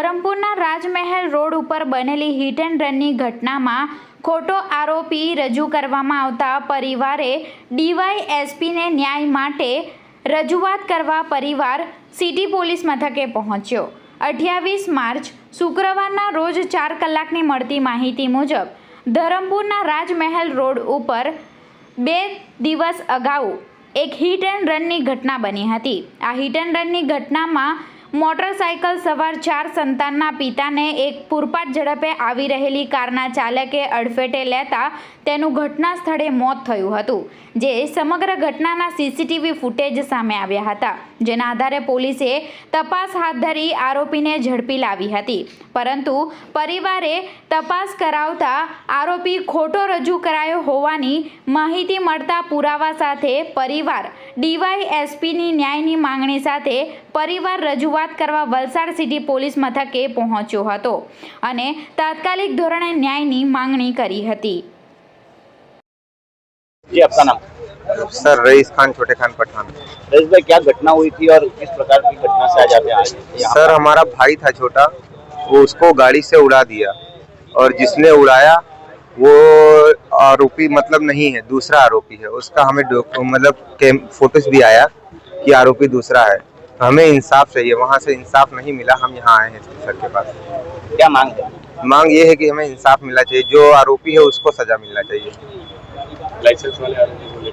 ધરમપુરના રાજમહેલ road ઉપર બનેલી hit and રનની ઘટનામાં ખોટો આરોપી રજૂ કરવામાં આવતા પરિવારે ડીવાયએસપીને ન્યાય માટે રજૂઆત કરવા પરિવાર સિટી પોલીસ મથકે પહોંચ્યો. અઠ્યાવીસ માર્ચ, શુક્રવારના રોજ ચાર કલાકની મળતી માહિતી મુજબ, ધરમપુરના રાજમહેલ રોડ ઉપર બે દિવસ અગાઉ એક હિટ એન્ડ રનની ઘટના બની હતી. આ હિટ એન્ડ રનની ઘટનામાં મોટરસાયકલ સવાર ચાર સંતાનના પિતાને એક પૂરપાટ ઝડપે આવી રહેલી કારના ચાલકે અડફેટે લેતા તેનું ઘટના સ્થળે મોત થયું હતું, જે સમગ્ર ઘટનાના સીસીટીવી ફૂટેજ સામે આવ્યા હતા, જેના આધારે પોલીસે તપાસ હાથ ધરી આરોપીને ઝડપી લાવી હતી. પરંતુ પરિવારે તપાસ કરાવતા આરોપી ખોટો રજૂ કરાયો હોવાની માહિતી મળતા પુરાવા સાથે પરિવાર ડીવાયએસપીની ન્યાયની માંગણી સાથે પરિવાર રજૂઆત કરવા વલસાડ સિટી પોલીસ મથકે પહોંચ્યો હતો અને તાત્કાલિક ધોરણે ન્યાયની માંગણી કરી હતી जी आपका नाम सर रईस खान छोटे खान पठान रईस भाई क्या घटना हुई थी और किस प्रकार की घटना से आज आप यहाँ आए यहाँ सर हमारा भाई था छोटा वो उसको गाड़ी से उड़ा दिया और जिसने उड़ाया वो आरोपी मतलब नहीं है दूसरा आरोपी है उसका हमें डॉक- मतलब कैम- फोटोज भी आया कि आरोपी दूसरा है हमें इंसाफ चाहिए वहाँ से इंसाफ नहीं मिला हम यहाँ आए हैं सर के पास। क्या मांग है? मांग ये है कि हमें इंसाफ मिलना चाहिए जो आरोपी है उसको सजा मिलना चाहिए। लाइसेंस वाले आरोपी